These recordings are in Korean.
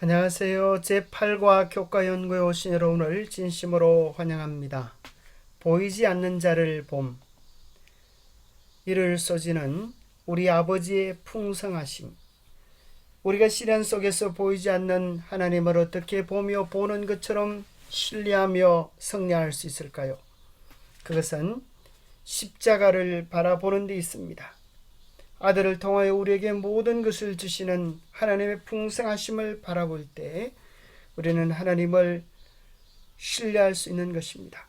안녕하세요. 제8과 교과 연구에 오신 여러분을 진심으로 환영합니다. 보이지 않는 자를 봄. 이를 써지는 우리 아버지의 풍성하심. 우리가 시련 속에서 보이지 않는 하나님을 어떻게 보며 보는 것처럼 신뢰하며 승리할 수 있을까요? 그것은 십자가를 바라보는 데 있습니다. 아들을 통하여 우리에게 모든 것을 주시는 하나님의 풍성하심을 바라볼 때 우리는 하나님을 신뢰할 수 있는 것입니다.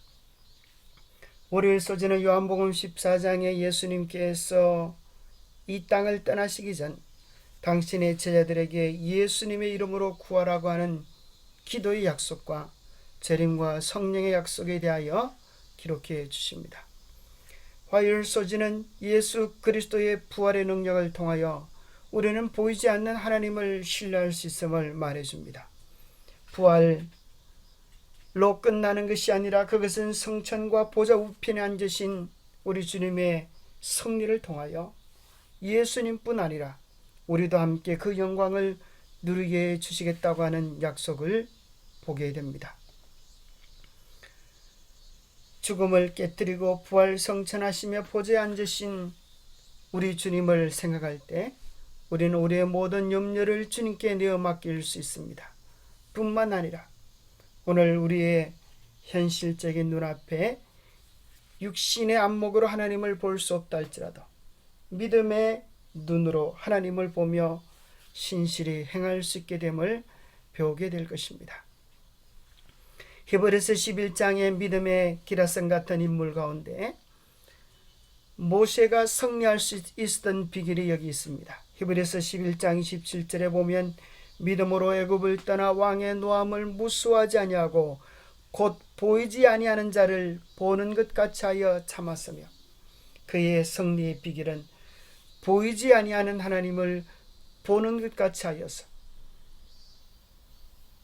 월요일 소지는 요한복음 14장에 예수님께서 이 땅을 떠나시기 전 당신의 제자들에게 예수님의 이름으로 구하라고 하는 기도의 약속과 재림과 성령의 약속에 대하여 기록해 주십니다. 화요일 소지는 예수 그리스도의 부활의 능력을 통하여 우리는 보이지 않는 하나님을 신뢰할 수 있음을 말해줍니다. 부활로 끝나는 것이 아니라 그것은 성천과 보좌 우편에 앉으신 우리 주님의 승리를 통하여 예수님뿐 아니라 우리도 함께 그 영광을 누리게 해 주시겠다고 하는 약속을 보게 됩니다. 죽음을 깨뜨리고 부활 성천하시며 보좌에 앉으신 우리 주님을 생각할 때 우리는 우리의 모든 염려를 주님께 내어 맡길 수 있습니다. 뿐만 아니라 오늘 우리의 현실적인 눈앞에 육신의 안목으로 하나님을 볼 수 없다 할지라도 믿음의 눈으로 하나님을 보며 신실히 행할 수 있게 됨을 배우게 될 것입니다. 히브리서 11장의 믿음의 기라성 같은 인물 가운데 모세가 승리할 수 있었던 비결이 여기 있습니다. 히브리서 11장 27절에 보면 믿음으로 애굽을 떠나 왕의 노함을 무수하지 아니하고 곧 보이지 아니하는 자를 보는 것 같이 하여 참았으며 그의 승리의 비결은 보이지 아니하는 하나님을 보는 것 같이 하여서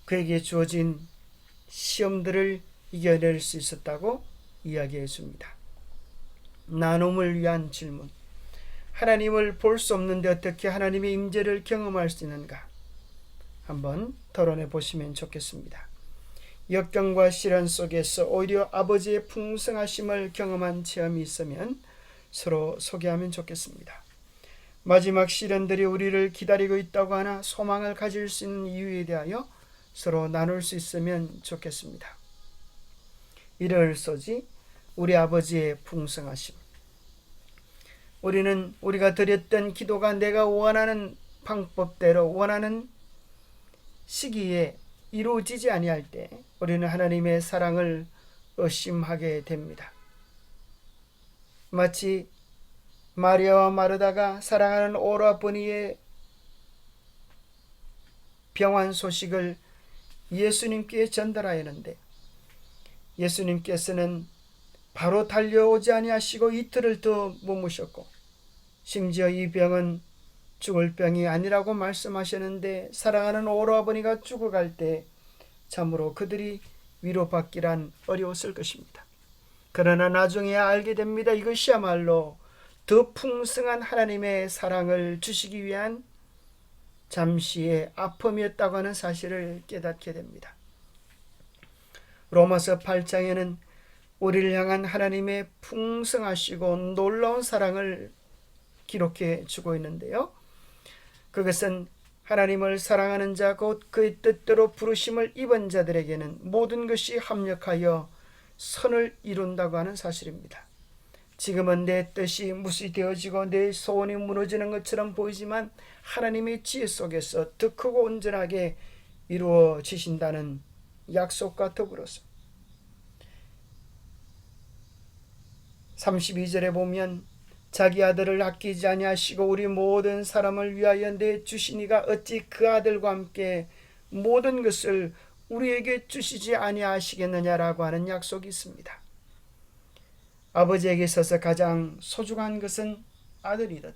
그에게 주어진 시험들을 이겨낼 수 있었다고 이야기해 줍니다. 나눔을 위한 질문. 하나님을 볼 수 없는데 어떻게 하나님의 임재를 경험할 수 있는가? 한번 토론해 보시면 좋겠습니다. 역경과 시련 속에서 오히려 아버지의 풍성하심을 경험한 체험이 있으면 서로 소개하면 좋겠습니다. 마지막 시련들이 우리를 기다리고 있다고 하나 소망을 가질 수 있는 이유에 대하여 서로 나눌 수 있으면 좋겠습니다. 이를 쏘지 우리 아버지의 풍성하심. 우리는 우리가 드렸던 기도가 내가 원하는 방법대로 원하는 시기에 이루어지지 아니할 때 우리는 하나님의 사랑을 의심하게 됩니다. 마치 마리아와 마르다가 사랑하는 오라버니의 병환 소식을 예수님께 전달하였는데 예수님께서는 바로 달려오지 아니하시고 이틀을 더 머무셨고 심지어 이 병은 죽을 병이 아니라고 말씀하셨는데 사랑하는 오라버니가 죽어갈 때 참으로 그들이 위로받기란 어려웠을 것입니다. 그러나 나중에 알게 됩니다. 이것이야말로 더 풍성한 하나님의 사랑을 주시기 위한 잠시의 아픔이었다고 하는 사실을 깨닫게 됩니다. 로마서 8장에는 우리를 향한 하나님의 풍성하시고 놀라운 사랑을 기록해 주고 있는데요. 그것은 하나님을 사랑하는 자 곧 그의 뜻대로 부르심을 입은 자들에게는 모든 것이 합력하여 선을 이룬다고 하는 사실입니다. 지금은 내 뜻이 무시 되어지고 내 소원이 무너지는 것처럼 보이지만 하나님의 지혜 속에서 더 크고 온전하게 이루어지신다는 약속과 더불어서 32절에 보면 자기 아들을 아끼지 아니하시고 우리 모든 사람을 위하여 내 주시니가 어찌 그 아들과 함께 모든 것을 우리에게 주시지 아니하시겠느냐라고 하는 약속이 있습니다. 아버지에게 있어서 가장 소중한 것은 아들이듯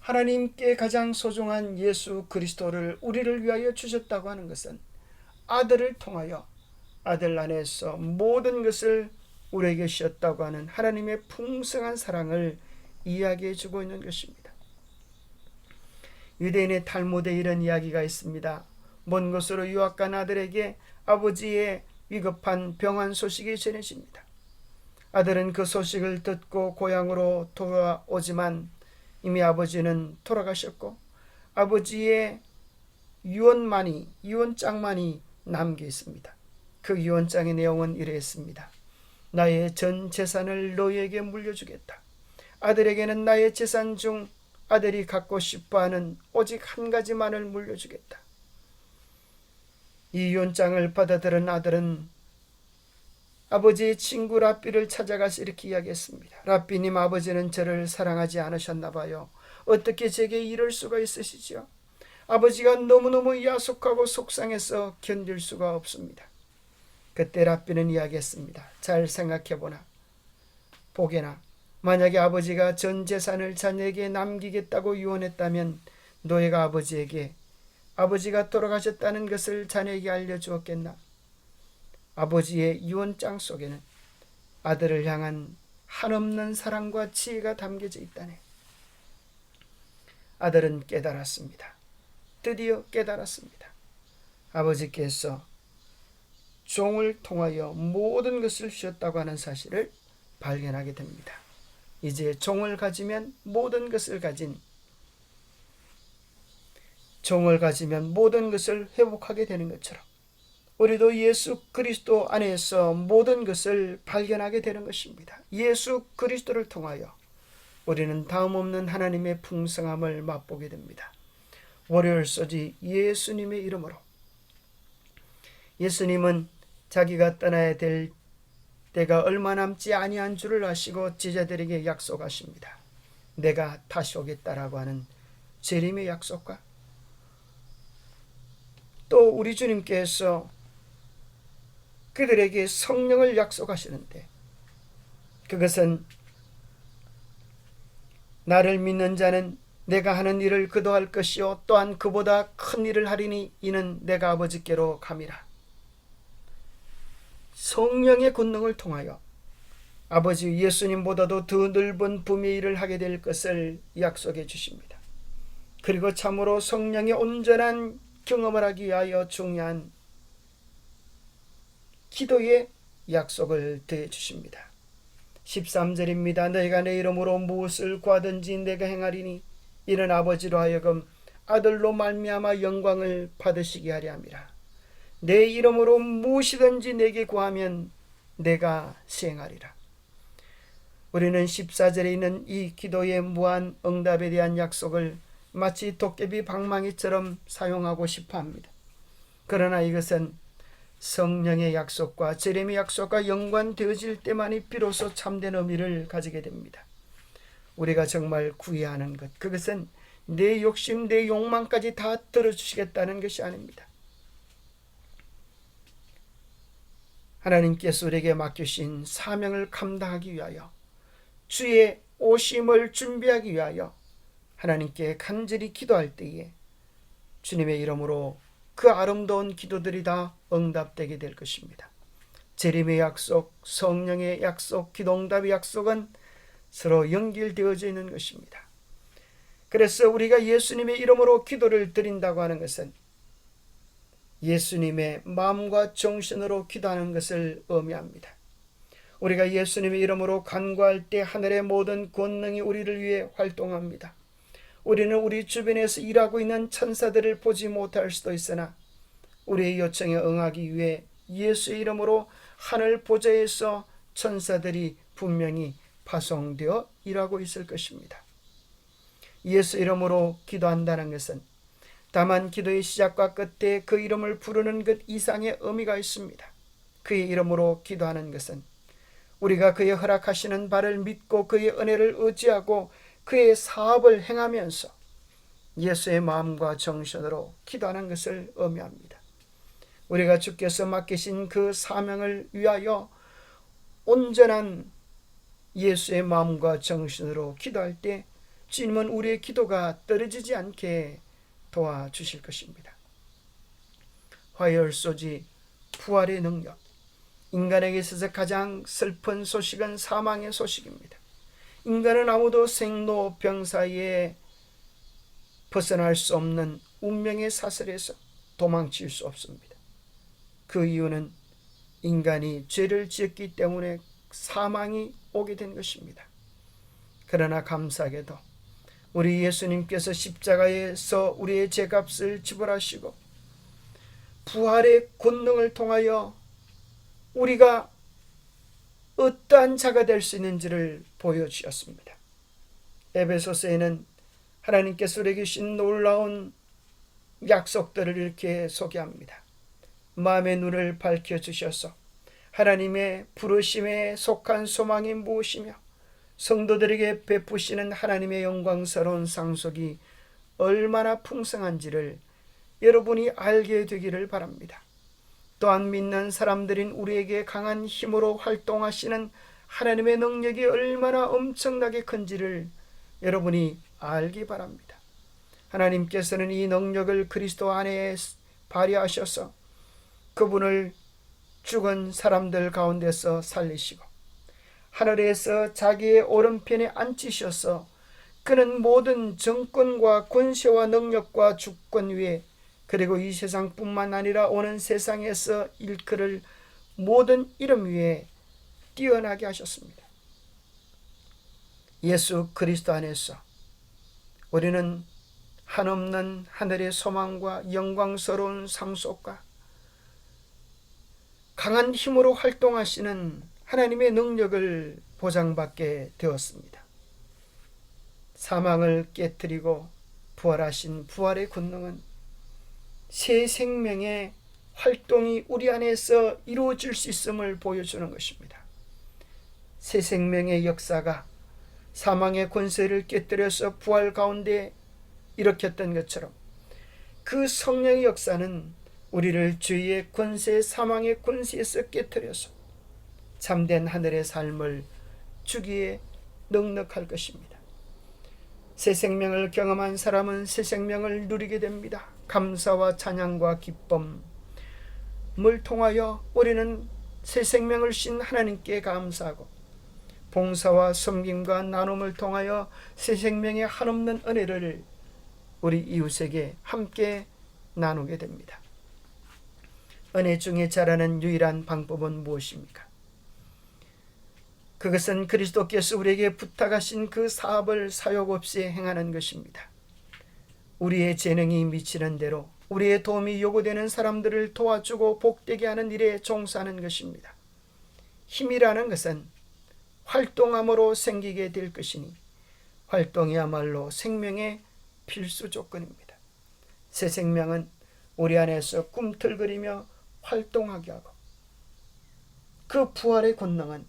하나님께 가장 소중한 예수 그리스도를 우리를 위하여 주셨다고 하는 것은 아들을 통하여 아들 안에서 모든 것을 우리에게 주셨다고 하는 하나님의 풍성한 사랑을 이야기해 주고 있는 것입니다. 유대인의 탈무드에 이런 이야기가 있습니다. 먼 곳으로 유학 간 아들에게 아버지의 위급한 병환 소식이 전해집니다. 아들은 그 소식을 듣고 고향으로 돌아오지만 이미 아버지는 돌아가셨고 아버지의 유언만이 유언장만이 남겨 있습니다. 그 유언장의 내용은 이러했습니다. 나의 전 재산을 너에게 물려주겠다. 아들에게는 나의 재산 중 아들이 갖고 싶어하는 오직 한 가지만을 물려주겠다. 이 유언장을 받아들은 아들은 아버지의 친구 라삐를 찾아가서 이렇게 이야기했습니다. 라삐님 아버지는 저를 사랑하지 않으셨나 봐요. 어떻게 제게 이럴 수가 있으시지요? 아버지가 너무너무 야속하고 속상해서 견딜 수가 없습니다. 그때 라삐는 이야기했습니다. 잘 생각해보나. 보게나. 만약에 아버지가 전 재산을 자녀에게 남기겠다고 유언했다면 노예가 아버지에게 아버지가 돌아가셨다는 것을 자녀에게 알려주었겠나? 아버지의 유언장 속에는 아들을 향한 한없는 사랑과 지혜가 담겨져 있다네. 아들은 깨달았습니다. 드디어 깨달았습니다. 아버지께서 종을 통하여 모든 것을 주셨다고 하는 사실을 발견하게 됩니다. 이제 종을 가지면 모든 것을 가진 종을 가지면 모든 것을 회복하게 되는 것처럼 우리도 예수 그리스도 안에서 모든 것을 발견하게 되는 것입니다. 예수 그리스도를 통하여 우리는 다음 없는 하나님의 풍성함을 맛보게 됩니다. 월요일 소지 예수님의 이름으로 예수님은 자기가 떠나야 될 때가 얼마 남지 아니한 줄을 아시고 제자들에게 약속하십니다. 내가 다시 오겠다라고 하는 재림의 약속과 또 우리 주님께서 그들에게 성령을 약속하시는데 그것은 나를 믿는 자는 내가 하는 일을 그도 할 것이요 또한 그보다 큰 일을 하리니 이는 내가 아버지께로 감이라. 성령의 권능을 통하여 아버지 예수님보다도 더 넓은 부의 일을 하게 될 것을 약속해 주십니다. 그리고 참으로 성령의 온전한 경험을 하기 위하여 중요한 기도의 약속을 더해 주십니다. 13절입니다. 너희가 내 이름으로 무엇을 구하든지 내가 행하리니 이는 아버지로 하여금 아들로 말미암아 영광을 받으시게 하려 함이라. 내 이름으로 무엇이든지 내게 구하면 내가 수행하리라. 우리는 14절에 있는 이 기도의 무한 응답에 대한 약속을 마치 도깨비 방망이처럼 사용하고 싶어 합니다. 그러나 이것은 성령의 약속과 재림의 약속과 연관되어질 때만이 비로소 참된 의미를 가지게 됩니다. 우리가 정말 구해야 하는 것, 그것은 내 욕심, 내 욕망까지 다 들어주시겠다는 것이 아닙니다. 하나님께서 우리에게 맡기신 사명을 감당하기 위하여 주의 오심을 준비하기 위하여 하나님께 간절히 기도할 때에 주님의 이름으로 그 아름다운 기도들이 다 응답되게 될 것입니다. 재림의 약속, 성령의 약속, 기도응답의 약속은 서로 연결되어져 있는 것입니다. 그래서 우리가 예수님의 이름으로 기도를 드린다고 하는 것은 예수님의 마음과 정신으로 기도하는 것을 의미합니다. 우리가 예수님의 이름으로 간구할 때 하늘의 모든 권능이 우리를 위해 활동합니다. 우리는 우리 주변에서 일하고 있는 천사들을 보지 못할 수도 있으나 우리의 요청에 응하기 위해 예수의 이름으로 하늘 보좌에서 천사들이 분명히 파송되어 일하고 있을 것입니다. 예수 이름으로 기도한다는 것은 다만 기도의 시작과 끝에 그 이름을 부르는 것 이상의 의미가 있습니다. 그의 이름으로 기도하는 것은 우리가 그의 허락하시는 바를 믿고 그의 은혜를 의지하고 그의 사업을 행하면서 예수의 마음과 정신으로 기도하는 것을 의미합니다. 우리가 주께서 맡기신 그 사명을 위하여 온전한 예수의 마음과 정신으로 기도할 때 주님은 우리의 기도가 떨어지지 않게 도와주실 것입니다. 화열 소지 부활의 능력 인간에게 있어서 가장 슬픈 소식은 사망의 소식입니다. 인간은 아무도 생로 병사에 벗어날 수 없는 운명의 사슬에서 도망칠 수 없습니다. 그 이유는 인간이 죄를 지었기 때문에 사망이 오게 된 것입니다. 그러나 감사하게도 우리 예수님께서 십자가에서 우리의 죄값을 지불하시고 부활의 권능을 통하여 우리가 어떠한 자가 될 수 있는지를 보여주셨습니다. 에베소서에는 하나님께서 우리에게 주신 놀라운 약속들을 이렇게 소개합니다. 마음의 눈을 밝혀 주셔서 하나님의 부르심에 속한 소망이 무엇이며 성도들에게 베푸시는 하나님의 영광스러운 상속이 얼마나 풍성한지를 여러분이 알게 되기를 바랍니다. 또한 믿는 사람들인 우리에게 강한 힘으로 활동하시는 하나님의 능력이 얼마나 엄청나게 큰지를 여러분이 알기 바랍니다. 하나님께서는 이 능력을 그리스도 안에 발휘하셔서 그분을 죽은 사람들 가운데서 살리시고 하늘에서 자기의 오른편에 앉히셔서 그는 모든 정권과 권세와 능력과 주권 위에 그리고 이 세상뿐만 아니라 오는 세상에서 일컬을 모든 이름 위에 뛰어나게 하셨습니다. 예수 그리스도 안에서 우리는 한없는 하늘의 소망과 영광스러운 상속과 강한 힘으로 활동하시는 하나님의 능력을 보장받게 되었습니다. 사망을 깨뜨리고 부활하신 부활의 권능은 새 생명의 활동이 우리 안에서 이루어질 수 있음을 보여주는 것입니다. 새 생명의 역사가 사망의 권세를 깨뜨려서 부활 가운데 일으켰던 것처럼 그 성령의 역사는 우리를 죄의 권세, 사망의 권세에서 깨뜨려서 참된 하늘의 삶을 주기에 넉넉할 것입니다. 새 생명을 경험한 사람은 새 생명을 누리게 됩니다. 감사와 찬양과 기쁨을 통하여 우리는 새 생명을 신 하나님께 감사하고 봉사와 섬김과 나눔을 통하여 새 생명의 한없는 은혜를 우리 이웃에게 함께 나누게 됩니다. 은혜 중에 자라는 유일한 방법은 무엇입니까? 그것은 그리스도께서 우리에게 부탁하신 그 사업을 사욕 없이 행하는 것입니다. 우리의 재능이 미치는 대로 우리의 도움이 요구되는 사람들을 도와주고 복되게 하는 일에 종사하는 것입니다. 힘이라는 것은 활동함으로 생기게 될 것이니 활동이야말로 생명의 필수 조건입니다. 새 생명은 우리 안에서 꿈틀거리며 활동하게 하고 그 부활의 권능은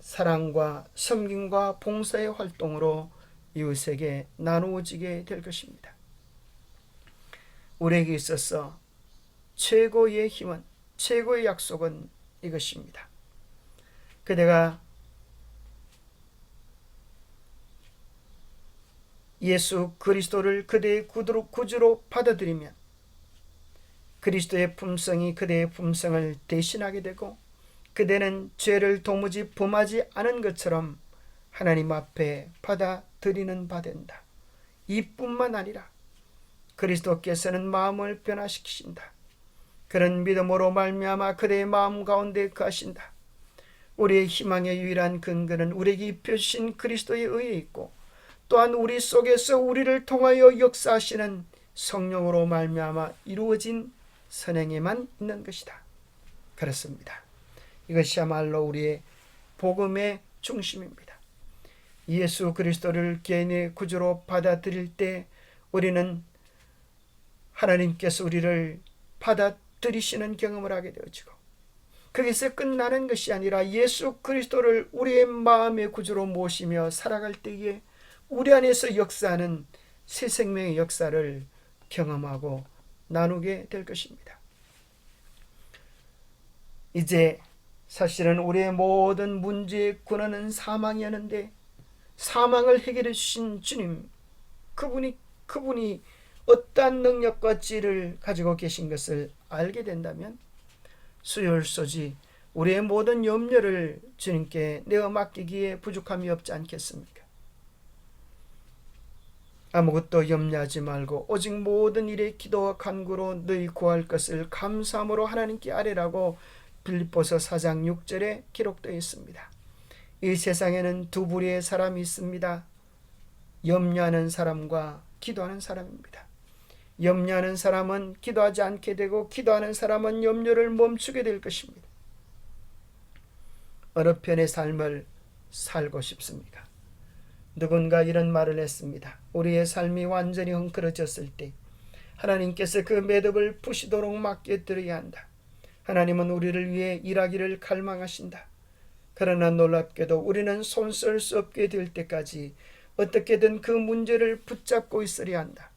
사랑과 섬김과 봉사의 활동으로 이웃에게 나누어지게 될 것입니다. 우리에게 있어서 최고의 힘은 최고의 약속은 이것입니다. 그대가 예수 그리스도를 그대의 구주로, 구주로 받아들이면 그리스도의 품성이 그대의 품성을 대신하게 되고 그대는 죄를 도무지 범하지 않은 것처럼 하나님 앞에 받아들이는 바 된다. 이뿐만 아니라 그리스도께서는 마음을 변화시키신다. 그런 믿음으로 말미암아 그대의 마음 가운데 거하신다. 우리의 희망의 유일한 근거는 우리에게 입혀주신 그리스도의 의에 있고 또한 우리 속에서 우리를 통하여 역사하시는 성령으로 말미암아 이루어진 선행에만 있는 것이다. 그렇습니다. 이것이야말로 우리의 복음의 중심입니다. 예수 그리스도를 개인의 구주로 받아들일 때 우리는 하나님께서 우리를 받아들이시는 경험을 하게 되어지고 거기서 끝나는 것이 아니라 예수 그리스도를 우리의 마음의 구주로 모시며 살아갈 때에 우리 안에서 역사하는 새 생명의 역사를 경험하고 나누게 될 것입니다. 이제 사실은 우리의 모든 문제의 근원은 사망이었는데 사망을 해결해 주신 주님 그분이 그분이 어떠한 능력과 지를 가지고 계신 것을 알게 된다면 수혈소지 우리의 모든 염려를 주님께 내어 맡기기에 부족함이 없지 않겠습니까? 아무것도 염려하지 말고 오직 모든 일에 기도와 간구로 너희 구할 것을 감사함으로 하나님께 아뢰라고 빌립보서 4장 6절에 기록되어 있습니다. 이 세상에는 두 부류의 사람이 있습니다. 염려하는 사람과 기도하는 사람입니다. 염려하는 사람은 기도하지 않게 되고 기도하는 사람은 염려를 멈추게 될 것입니다. 어느 편의 삶을 살고 싶습니까? 누군가 이런 말을 했습니다. 우리의 삶이 완전히 헝클어졌을 때 하나님께서 그 매듭을 부시도록 맡겨드려야 한다. 하나님은 우리를 위해 일하기를 갈망하신다. 그러나 놀랍게도 우리는 손쓸 수 없게 될 때까지 어떻게든 그 문제를 붙잡고 있으려 한다.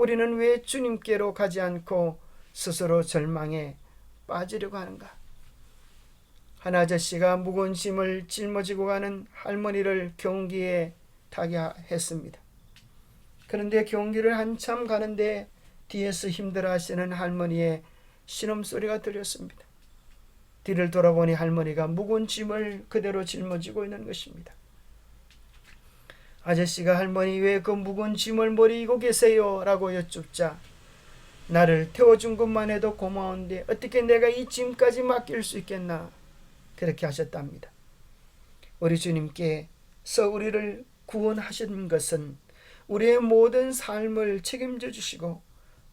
우리는 왜 주님께로 가지 않고 스스로 절망에 빠지려고 하는가? 한 아저씨가 무거운 짐을 짊어지고 가는 할머니를 경기에 타게 했습니다. 그런데 경기를 한참 가는데 뒤에서 힘들어 하시는 할머니의 신음소리가 들렸습니다. 뒤를 돌아보니 할머니가 무거운 짐을 그대로 짊어지고 있는 것입니다. 아저씨가 할머니 왜 그 무거운 짐을 버리고 계세요? 라고 여쭙자 나를 태워준 것만 해도 고마운데 어떻게 내가 이 짐까지 맡길 수 있겠나? 그렇게 하셨답니다. 우리 주님께서 우리를 구원하신 것은 우리의 모든 삶을 책임져 주시고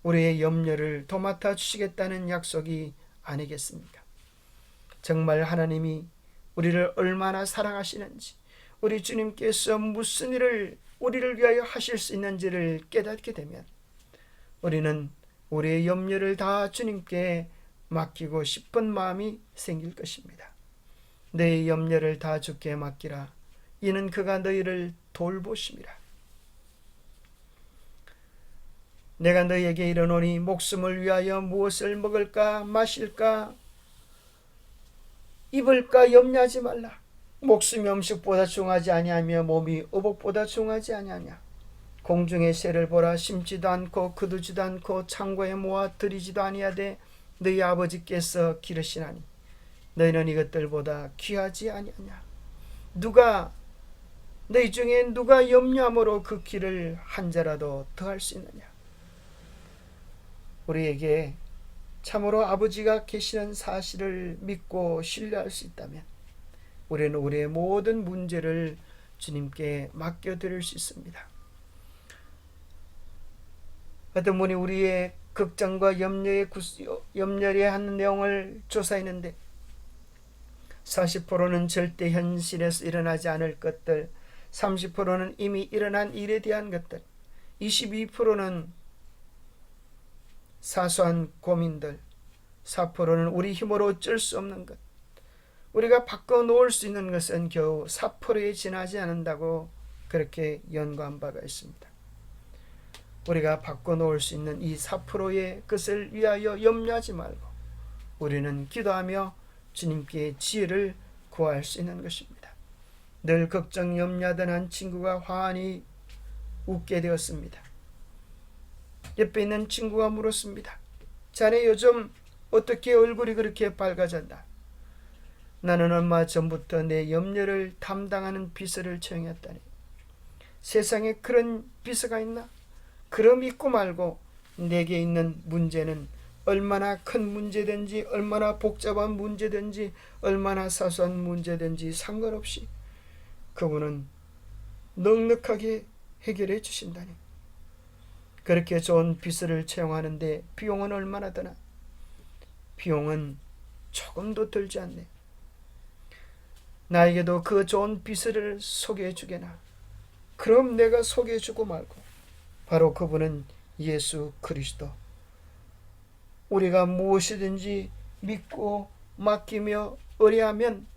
우리의 염려를 도맡아 주시겠다는 약속이 아니겠습니까? 정말 하나님이 우리를 얼마나 사랑하시는지 우리 주님께서 무슨 일을 우리를 위하여 하실 수 있는지를 깨닫게 되면 우리는 우리의 염려를 다 주님께 맡기고 싶은 마음이 생길 것입니다. 내 염려를 다 주께 맡기라. 이는 그가 너희를 돌보심이라. 내가 너희에게 이르노니 목숨을 위하여 무엇을 먹을까 마실까 입을까 염려하지 말라. 목숨이 음식보다 중하지 아니하며 몸이 의복보다 중하지 아니하냐. 공중의 새를 보라 심지도 않고 거두지도 않고 창고에 모아 들이지도 아니하되 너희 아버지께서 기르시나니 너희는 이것들보다 귀하지 아니하냐. 누가 너희 중에 누가 염려함으로 그 길을 한 자라도 더할 수 있느냐. 우리에게 참으로 아버지가 계시는 사실을 믿고 신뢰할 수 있다면 우리는 우리의 모든 문제를 주님께 맡겨드릴 수 있습니다. 어떤 분이 우리의 걱정과 염려에 염려에 하는 내용을 조사했는데 40%는 절대 현실에서 일어나지 않을 것들, 30%는 이미 일어난 일에 대한 것들, 22%는 사소한 고민들, 4%는 우리 힘으로 어쩔 수 없는 것. 우리가 바꿔 놓을 수 있는 것은 겨우 4%에 지나지 않는다고 그렇게 연구한 바가 있습니다. 우리가 바꿔 놓을 수 있는 이 4%의 것을 위하여 염려하지 말고 우리는 기도하며 주님께 지혜를 구할 수 있는 것입니다. 늘 걱정 염려하던 한 친구가 화환이 웃게 되었습니다. 옆에 있는 친구가 물었습니다. 자네 요즘 어떻게 얼굴이 그렇게 밝아졌나? 나는 얼마 전부터 내 염려를 담당하는 비서를 채용했다니. 세상에 그런 비서가 있나? 그럼 있고 말고 내게 있는 문제는 얼마나 큰 문제든지 얼마나 복잡한 문제든지 얼마나 사소한 문제든지 상관없이 그분은 넉넉하게 해결해 주신다니. 그렇게 좋은 비서를 채용하는데 비용은 얼마나 드나? 비용은 조금도 들지 않네. 나에게도 그 좋은 비서를 소개해 주게나. 그럼 내가 소개해 주고 말고. 바로 그분은 예수 그리스도. 우리가 무엇이든지 믿고 맡기며 의뢰하면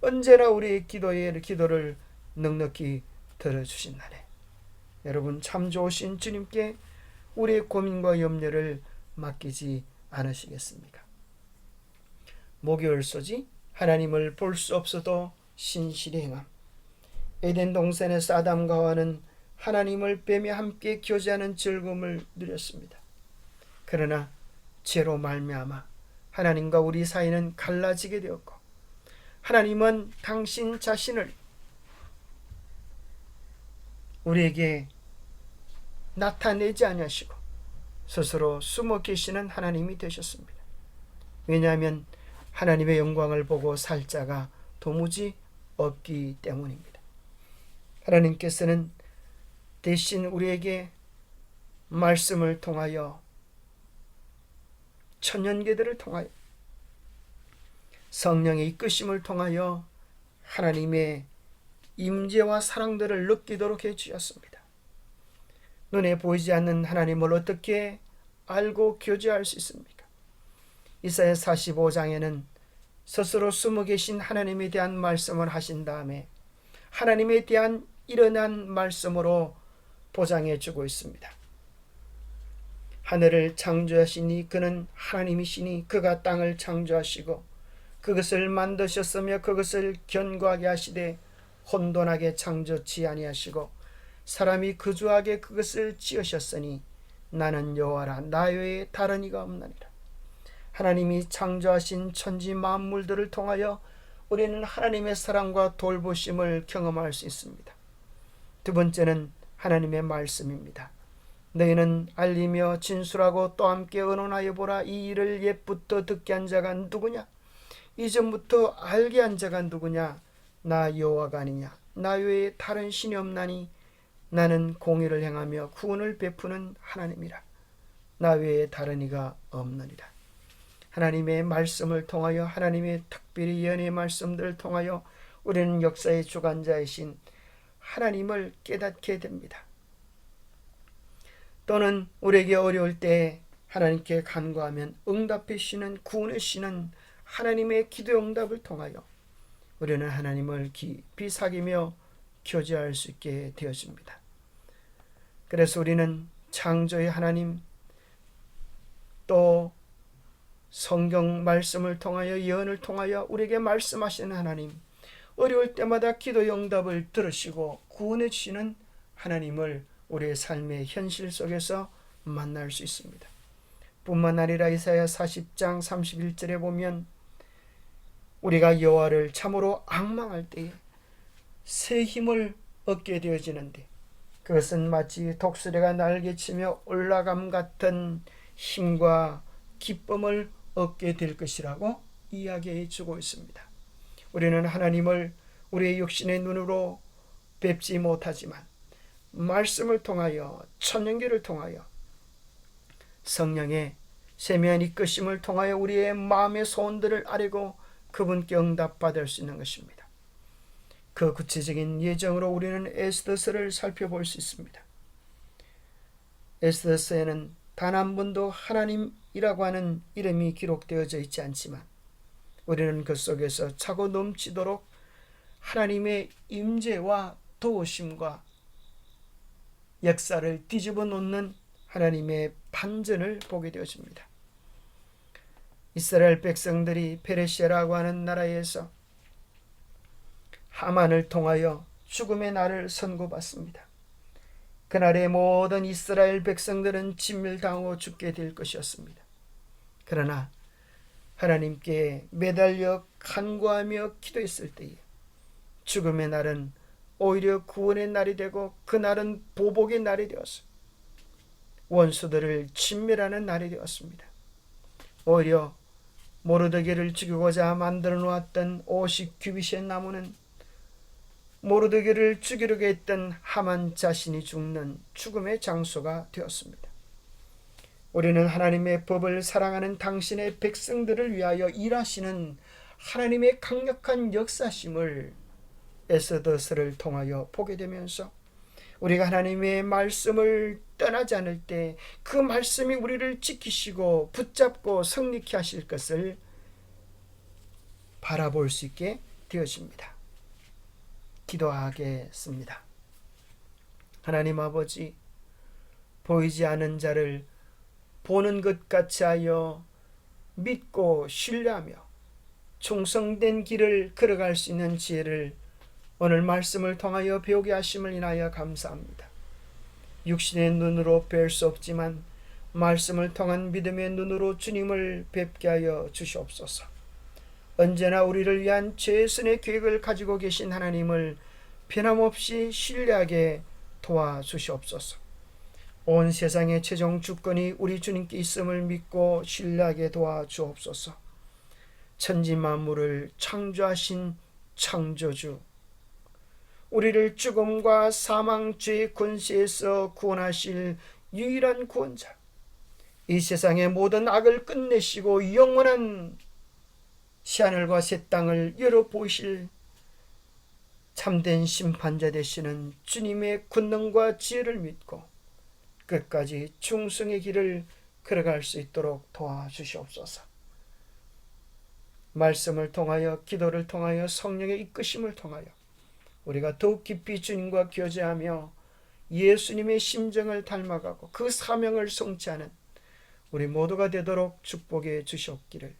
언제나 우리의 기도에 기도를 넉넉히 들어주신다네. 여러분 참 좋으신 주님께 우리의 고민과 염려를 맡기지 않으시겠습니까? 목요일 소지 하나님을 볼 수 없어도 신실히 행함. 에덴 동산에서 아담과 하와는 하나님을 빼며 함께 교제하는 즐거움을 누렸습니다. 그러나 죄로 말미암아 하나님과 우리 사이는 갈라지게 되었고 하나님은 당신 자신을 우리에게 나타내지 아니하시고 스스로 숨어 계시는 하나님이 되셨습니다. 왜냐하면 하나님의 영광을 보고 살 자가 도무지 없기 때문입니다. 하나님께서는 대신 우리에게 말씀을 통하여 천년계들을 통하여 성령의 이끄심을 통하여 하나님의 임재와 사랑들을 느끼도록 해 주셨습니다. 눈에 보이지 않는 하나님을 어떻게 알고 교제할 수 있습니까? 이사야 45장에는 스스로 숨어 계신 하나님에 대한 말씀을 하신 다음에 하나님에 대한 일어난 말씀으로 보장해 주고 있습니다. 하늘을 창조하시니 그는 하나님이시니 그가 땅을 창조하시고 그것을 만드셨으며 그것을 견고하게 하시되 혼돈하게 창조치 아니하시고 사람이 그주하게 그것을 지으셨으니 나는 여호와라 나 외에 다른 이가 없나니라 하나님이 창조하신 천지 만물들을 통하여 우리는 하나님의 사랑과 돌보심을 경험할 수 있습니다. 두 번째는 하나님의 말씀입니다. 너희는 알리며 진술하고 또 함께 의논하여 보라. 이 일을 옛부터 듣게 한 자가 누구냐? 이전부터 알게 한 자가 누구냐? 나 여호와가 아니냐? 나 외에 다른 신이 없나니 나는 공의를 행하며 구원을 베푸는 하나님이라. 나 외에 다른 이가 없느니라 하나님의 말씀을 통하여 하나님의 특별히 예언의 말씀들을 통하여 우리는 역사의 주관자이신 하나님을 깨닫게 됩니다. 또는 우리에게 어려울 때 하나님께 간구하면 응답해 주시는 구원해 주시는 하나님의 기도 응답을 통하여 우리는 하나님을 깊이 사귀며 교제할 수 있게 되었습니다. 그래서 우리는 창조의 하나님 또 성경 말씀을 통하여 예언을 통하여 우리에게 말씀하시는 하나님 어려울 때마다 기도 응답을 들으시고 구원해 주시는 하나님을 우리의 삶의 현실 속에서 만날 수 있습니다. 뿐만 아니라 이사야 40장 31절에 보면 우리가 여호와를 참으로 악망할 때에 새 힘을 얻게 되어지는데 그것은 마치 독수리가 날개치며 올라감 같은 힘과 기쁨을 얻게 될 것이라고 이야기해 주고 있습니다. 우리는 하나님을 우리의 육신의 눈으로 뵙지 못하지만 말씀을 통하여 천년계를 통하여 성령의 세미한 이끄심을 통하여 우리의 마음의 소원들을 아뢰고 그분께 응답받을 수 있는 것입니다. 그 구체적인 예정으로 우리는 에스더서를 살펴볼 수 있습니다. 에스더서에는 단 한 번도 하나님 이라고 하는 이름이 기록되어져 있지 않지만 우리는 그 속에서 차고 넘치도록 하나님의 임재와 도우심과 역사를 뒤집어 놓는 하나님의 반전을 보게 되었습니다. 이스라엘 백성들이 페르시아라고 하는 나라에서 하만을 통하여 죽음의 날을 선고받습니다. 그날의 모든 이스라엘 백성들은 진멸당하고 죽게 될 것이었습니다. 그러나 하나님께 매달려 간구하며 기도했을 때에 죽음의 날은 오히려 구원의 날이 되고 그 날은 보복의 날이 되었습니다. 원수들을 진멸하는 날이 되었습니다. 오히려 모르드게를 죽이고자 만들어 놓았던 오십 규빗의 나무는 모르드게를 죽이려고 했던 하만 자신이 죽는 죽음의 장소가 되었습니다. 우리는 하나님의 법을 사랑하는 당신의 백성들을 위하여 일하시는 하나님의 강력한 역사심을 에스더스를 통하여 보게 되면서 우리가 하나님의 말씀을 떠나지 않을 때 그 말씀이 우리를 지키시고 붙잡고 성립케 하실 것을 바라볼 수 있게 되어집니다. 기도하겠습니다. 하나님 아버지 보이지 않은 자를 보는 것 같이 하여 믿고 신뢰하며 충성된 길을 걸어갈 수 있는 지혜를 오늘 말씀을 통하여 배우게 하심을 인하여 감사합니다. 육신의 눈으로 뵐 수 없지만 말씀을 통한 믿음의 눈으로 주님을 뵙게 하여 주시옵소서. 언제나 우리를 위한 최선의 계획을 가지고 계신 하나님을 변함없이 신뢰하게 도와주시옵소서. 온 세상의 최종 주권이 우리 주님께 있음을 믿고 신뢰하게 도와주옵소서. 천지 만물을 창조하신 창조주 우리를 죽음과 사망 죄의 권세에서 구원하실 유일한 구원자 이 세상의 모든 악을 끝내시고 영원한 새하늘과 새 땅을 열어보실 참된 심판자 되시는 주님의 권능과 지혜를 믿고 끝까지 충성의 길을 걸어갈 수 있도록 도와주시옵소서. 말씀을 통하여 기도를 통하여 성령의 이끄심을 통하여 우리가 더욱 깊이 주님과 교제하며 예수님의 심정을 닮아가고 그 사명을 성취하는 우리 모두가 되도록 축복해 주시옵기를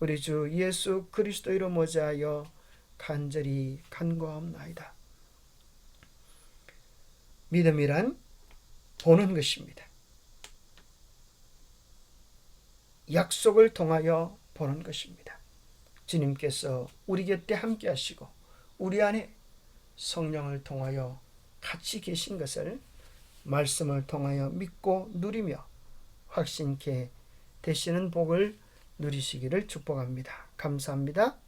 우리 주 예수 그리스도로 모자하여 간절히 간구하옵나이다. 믿음이란 보는 것입니다. 약속을 통하여 보는 것입니다. 주님께서 우리 곁에 함께 하시고 우리 안에 성령을 통하여 같이 계신 것을 말씀을 통하여 믿고 누리며 확신케 되시는 복을 누리시기를 축복합니다. 감사합니다.